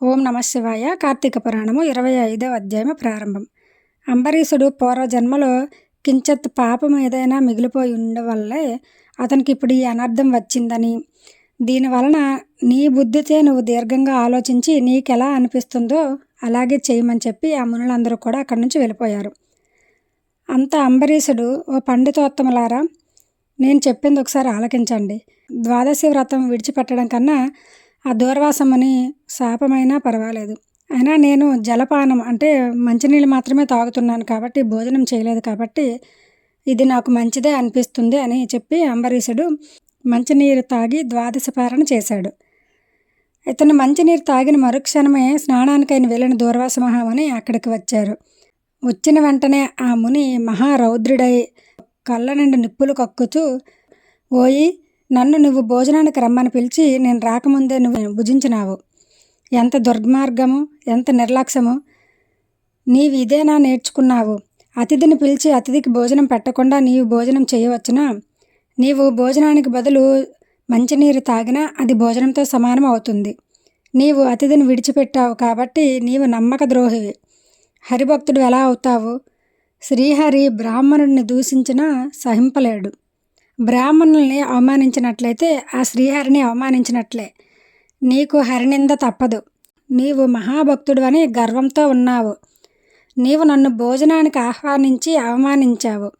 ఓం నమశివాయ కార్తీక పురాణము ఇరవై ఐదవ అధ్యాయం ప్రారంభం. అంబరీషుడు పూర్వజన్మలో కించత్ పాపం ఏదైనా మిగిలిపోయి ఉండవల్లే అతనికి ఇప్పుడు ఈ అనర్థం వచ్చిందని. దీనివలన నీ బుద్ధితే నువ్వు దీర్ఘంగా ఆలోచించి నీకెలా అనిపిస్తుందో అలాగే చేయమని చెప్పి ఆ మునులందరూ కూడా అక్కడి నుంచి వెళ్ళిపోయారు. అంత అంబరీషుడు ఓ పండితోత్తములారా నేను చెప్పింది ఒకసారి ఆలకించండి. ద్వాదశి వ్రతం విడిచిపెట్టడం కన్నా ఆ దూర్వాసమని శాపమైనా పర్వాలేదు. అయినా నేను జలపానం అంటే మంచినీళ్ళు మాత్రమే తాగుతున్నాను కాబట్టి భోజనం చేయలేదు కాబట్టి ఇది నాకు మంచిదే అనిపిస్తుంది అని చెప్పి అంబరీషుడు మంచినీరు తాగి ద్వాదశ పారణ చేశాడు. ఇతను మంచినీరు తాగిన మరుక్షణమే స్నానానికైన వెళ్ళిన దూర్వాస మహాముని అక్కడికి వచ్చారు. వచ్చిన వెంటనే ఆ ముని మహారౌద్రుడై కళ్ళ నుండి నిప్పులు కక్కుతూ ఓయి నన్ను నువ్వు భోజనానికి రమ్మని పిలిచి నేను రాకముందే నువ్వు భుజించినావు. ఎంత దుర్మార్గము ఎంత నిర్లక్ష్యము. నీవు ఇదేనా నేర్చుకున్నావు? అతిథిని పిలిచి అతిథికి భోజనం పెట్టకుండా నీవు భోజనం చేయవచ్చునా? నీవు భోజనానికి బదులు మంచినీరు తాగినా అది భోజనంతో సమానం అవుతుంది. నీవు అతిథిని విడిచిపెట్టావు కాబట్టి నీవు నమ్మక ద్రోహివి. హరిభక్తుడు ఎలా అవుతావు? శ్రీహరి బ్రాహ్మణుడిని దూషించినా సహింపలేడు. బ్రాహ్మణుల్ని అవమానించినట్లయితే ఆ శ్రీహరిని అవమానించినట్లే. నీకు హరినింద తప్పదు. నీవు మహాభక్తుడు అని గర్వంతో ఉన్నావు. నీవు నన్ను భోజనానికి ఆహ్వానించి అవమానించావు.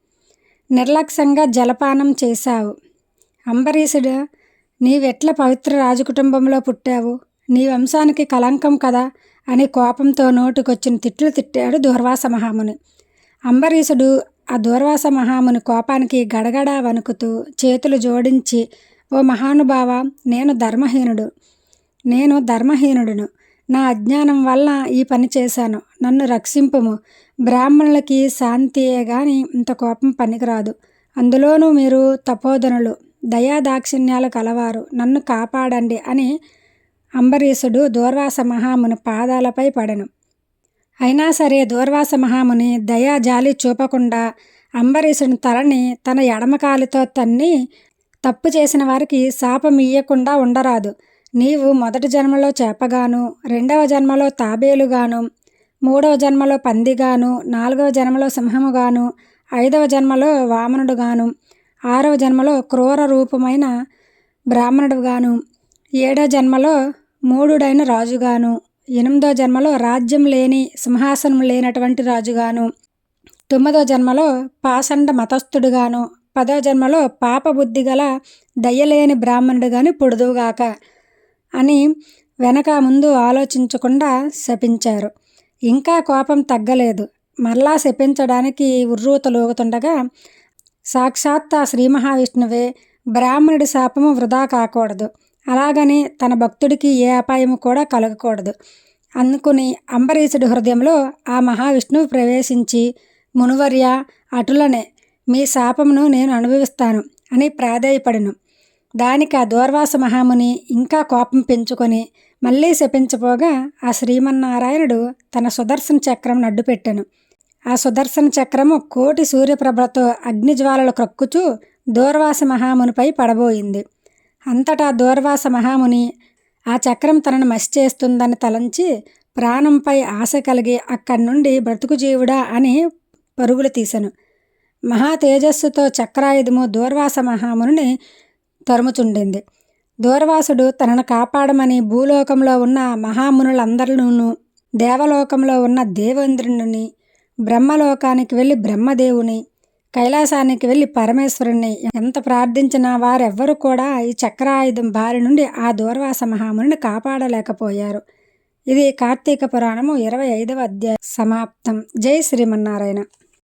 నిర్లక్ష్యంగా జలపానం చేశావు. అంబరీషుడు నీవెట్ల పవిత్ర రాజకుటుంబంలో పుట్టావు? నీ వంశానికి కలంకం కదా? అని కోపంతో నోటుకొచ్చిన తిట్లు తిట్టాడు దూర్వాస మహాముని. అంబరీషుడు ఆ దూర్వాస మహాముని కోపానికి గడగడా వణుకుతూ చేతులు జోడించి ఓ మహానుభావ నేను ధర్మహీనుడు. నేను ధర్మహీనుడును. నా అజ్ఞానం వల్ల ఈ పని చేశాను. నన్ను రక్షింపము. బ్రాహ్మణులకి శాంతియే గాని ఇంత కోపం పనికిరాదు. అందులోనూ మీరు తపోధనులు. దయాదాక్షిణ్యాలు కలవారు. నన్ను కాపాడండి అని అంబరీషుడు దూర్వాస మహాముని పాదాలపై పడను. అయినా సరే దూర్వాస మహాముని దయా జాలి చూపకుండా అంబరీషుని తలని తన ఎడమకాలితో తన్ని తప్పు చేసిన వారికి శాపం ఇయ్యకుండా ఉండరాదు. నీవు మొదటి జన్మలో చేపగాను రెండవ జన్మలో తాబేలుగాను మూడవ జన్మలో పందిగాను నాలుగవ జన్మలో సింహముగాను ఐదవ జన్మలో వామనుడుగాను ఆరవ జన్మలో క్రూర రూపమైన బ్రాహ్మణుడుగాను ఏడవ జన్మలో మూడుడైన రాజుగాను. ఎనిమిదో జన్మలో రాజ్యం లేని సింహాసనం లేనటువంటి రాజుగాను తొమ్మిదో జన్మలో పాషండ మతస్థుడుగాను పదో జన్మలో పాపబుద్ధి గల దయ్యలేని బ్రాహ్మణుడుగాను పొడుదుగాక అని వెనక ముందు ఆలోచించకుండా శపించారు. ఇంకా కోపం తగ్గలేదు. మరలా శపించడానికి ఉర్రూతలోగుతుండగా సాక్షాత్ ఆ శ్రీ మహావిష్ణువే బ్రాహ్మణుడి శాపము వృధా కాకూడదు. అలాగని తన భక్తుడికి ఏ అపాయము కూడా కలగకూడదు. అందుకుని అంబరీషుడి హృదయంలో ఆ మహావిష్ణువు ప్రవేశించి మునువర్య అటులనే మీ శాపమును నేను అనుభవిస్తాను అని ప్రాధేయపడను. దానికి ఆ దూర్వాస మహాముని ఇంకా కోపం పెంచుకొని మళ్ళీ శపించబోగా ఆ శ్రీమన్నారాయణుడు తన సుదర్శన చక్రం నడ్డుపెట్టెను ఆ సుదర్శన చక్రము కోటి సూర్యప్రభలతో అగ్నిజ్వాలలు క్రక్కుచూ దూర్వాస మహామునిపై పడబోయింది. అంతటా దూర్వాస మహాముని ఆ చక్రం తనను మసి చేస్తుందని తలంచి ప్రాణంపై ఆశ కలిగి అక్కడి నుండి బ్రతుకు జీవుడా అని పరుగులు తీశాను మహా తేజస్సుతో చక్రాయుధము దూర్వాస మహాముని తరుముచుండింది. దూర్వాసుడు తనను కాపాడమని భూలోకంలో ఉన్న మహామునులందరినూ దేవలోకంలో ఉన్న దేవేంద్రుని బ్రహ్మలోకానికి వెళ్ళి బ్రహ్మదేవుని కైలాసానికి వెళ్ళి పరమేశ్వరుణ్ణి ఎంత ప్రార్థించినా వారెవ్వరూ కూడా ఈ చక్రాయుధం బారి నుండి ఆ దూర్వాస మహామునిని కాపాడలేకపోయారు. ఇది కార్తీక పురాణము ఇరవై ఐదవ అధ్యాయ. సమాప్తం. జై శ్రీమన్నారాయణ.